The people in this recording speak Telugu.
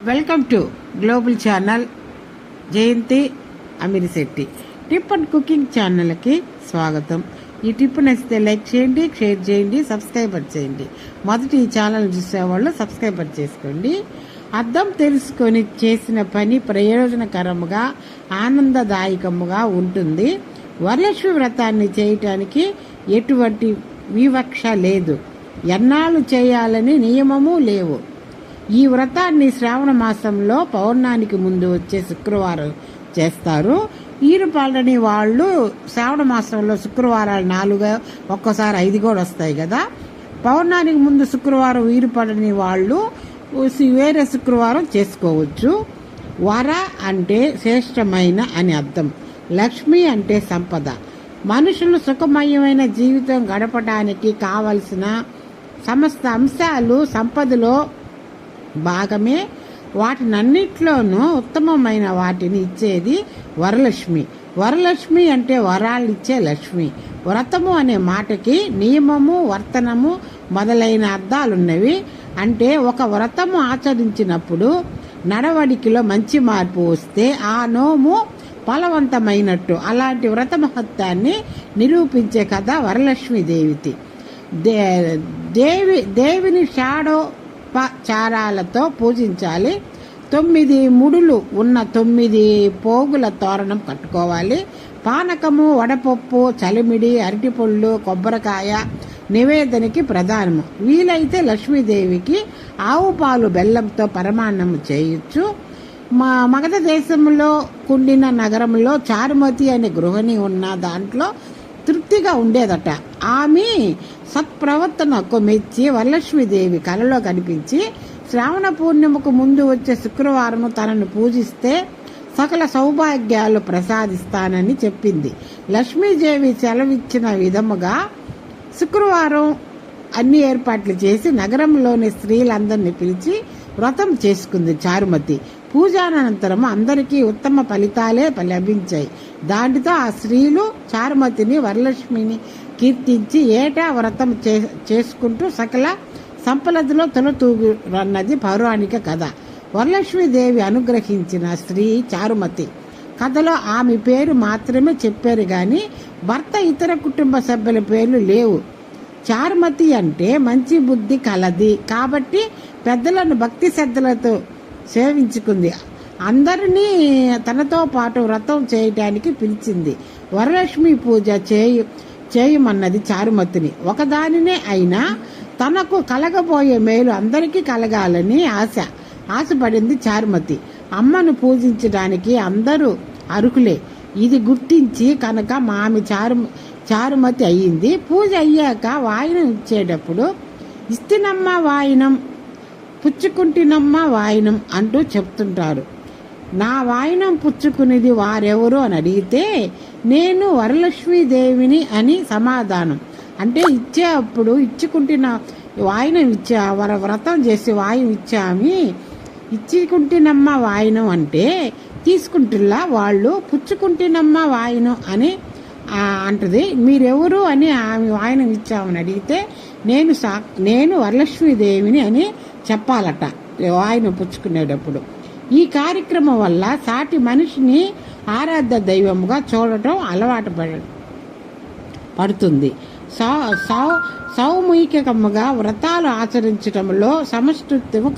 Welcome to global channel Jayanthi Amirisetty tip and cooking ఛానల్కి స్వాగతం. ఈ టిప్ నచ్చితే లైక్ చేయండి షేర్ చేయండి సబ్స్క్రైబర్ చేయండి. మొదటి ఈ ఛానల్ చూసేవాళ్ళు సబ్స్క్రైబర్ చేసుకోండి. అర్థం తెలుసుకొని చేసిన పని ప్రయోజనకరముగా ఆనందదాయకముగా ఉంటుంది. వరలక్ష్మి వ్రతాన్ని చేయటానికి ఎటువంటి వివక్ష లేదు. ఎన్నాళ్ళు చేయాలని నియమము లేవు. ఈ వ్రతాన్ని శ్రావణ మాసంలో పౌర్ణానికి ముందు వచ్చే శుక్రవారం చేస్తారు. ఈరు పాలని వాళ్ళు శ్రావణ మాసంలో శుక్రవారాలు నాలుగు ఒక్కోసారి ఐదు కూడా వస్తాయి కదా. పౌర్ణానికి ముందు శుక్రవారం వీరు పడని వాళ్ళు వేరే శుక్రవారం చేసుకోవచ్చు. వర అంటే శ్రేష్టమైన అని అర్థం. లక్ష్మి అంటే సంపద. మనుషులు సుఖమయమైన జీవితం గడపడానికి కావలసిన సమస్త అంశాలు సంపదలో భాగమే వాటినన్నిట్లోనూ ఉత్తమమైన వాటిని ఇచ్చేది వరలక్ష్మి. వరలక్ష్మి అంటే వరాలు ఇచ్చే లక్ష్మి. వ్రతము అనే మాటకి నియమము వర్తనము మొదలైన అర్థాలున్నవి. అంటే ఒక వ్రతము ఆచరించినప్పుడు నడవడికిలో మంచి మార్పు వస్తే ఆ నోము ఫలవంతమైనట్టు అలాంటి వ్రత మహత్వాన్ని నిరూపించే కథ వరలక్ష్మీదేవితి దే దేవి దేవిని షాడో చారాలతో పూజించాలి. తొమ్మిది ముడులు ఉన్న తొమ్మిది పోగుల తోరణం కట్టుకోవాలి. పానకము వడపప్పు చలిమిడి అరటిపళ్ళు కొబ్బరికాయ నివేదనకి ప్రధానము. వీలైతే లక్ష్మీదేవికి ఆవు పాలు బెల్లంతో పరమాన్నం చేయొచ్చు మా మగధ దేశంలో కుండిన నగరంలో చారుమతి అనే గృహిణి ఉన్న దాంట్లో తృప్తిగా ఉండేదట. ఆమె సత్ప్రవర్తనకు మెచ్చి వరలక్ష్మీదేవి కలలో కనిపించి శ్రావణ పూర్ణిమకు ముందు వచ్చే శుక్రవారం తనను పూజిస్తే సకల సౌభాగ్యాలు ప్రసాదిస్తానని చెప్పింది. లక్ష్మీదేవి సెలవిచ్చిన విధముగా శుక్రవారం అన్ని ఏర్పాట్లు చేసి నగరంలోని స్త్రీలందరినీ పిలిచి వ్రతం చేసుకుంది చారుమతి. పూజానంతరం అందరికీ ఉత్తమ ఫలితాలే లభించాయి. దానితో ఆ స్త్రీలు చారుమతిని వరలక్ష్మిని కీర్తించి ఏటా వ్రతం చే చేసుకుంటూ సకల సంపలదిలో తొలతూగురన్నది పౌరాణిక కథ. వరలక్ష్మీదేవి అనుగ్రహించిన స్త్రీ చారుమతి. కథలో ఆమె పేరు మాత్రమే చెప్పారు కానీ భర్త ఇతర కుటుంబ సభ్యుల పేర్లు లేవు. చారుమతి అంటే మంచి బుద్ధి కలది. కాబట్టి పెద్దలను భక్తి శ్రద్ధలతో సేవించుకుంది. అందరినీ తనతో పాటు వ్రతం చేయటానికి పిలిచింది. వరలక్ష్మి పూజ చేయు చేయమన్నది చారుమతిని. ఒకదానినే అయినా తనకు కలగబోయే మేలు అందరికీ కలగాలని ఆశ. ఆశపడింది చారుమతి. అమ్మను పూజించడానికి అందరూ అర్హులే. ఇది గుర్తించి కనుక మామి చారు చారుమతి అయ్యింది. పూజ అయ్యాక వాయినం ఇచ్చేటప్పుడు ఇస్తినమ్మ వాయినం పుచ్చుకుంటినమ్మ వాయినం అంటూ చెప్తుంటారు. నా వాయినం పుచ్చుకునేది వారెవరు అని అడిగితే నేను వరలక్ష్మీదేవిని అని సమాధానం. అంటే ఇచ్చేటప్పుడు ఇచ్చుకుంటున్న వాయినం ఇచ్చా వర వ్రతం చేసి వాయువు ఇచ్చామి. ఇచ్చుకుంటున్నమ్మ వాయినం అంటే తీసుకుంటున్నా వాళ్ళు పుచ్చుకుంటున్నమ్మ వాయినం అని అంటది. మీరెవరు అని ఆమె వాయినం ఇచ్చామని అడిగితే నేను సా నేను వరలక్ష్మీదేవిని అని చెప్పాలట. ఆయన పుచ్చుకునేటప్పుడు. ఈ కార్యక్రమం వల్ల సాటి మనిషిని ఆరాధ్య దైవముగా చూడటం అలవాటు పడ పడుతుంది. సౌ సౌ సౌముఖికముగా వ్రతాలు ఆచరించడంలో సమష్టిత్వము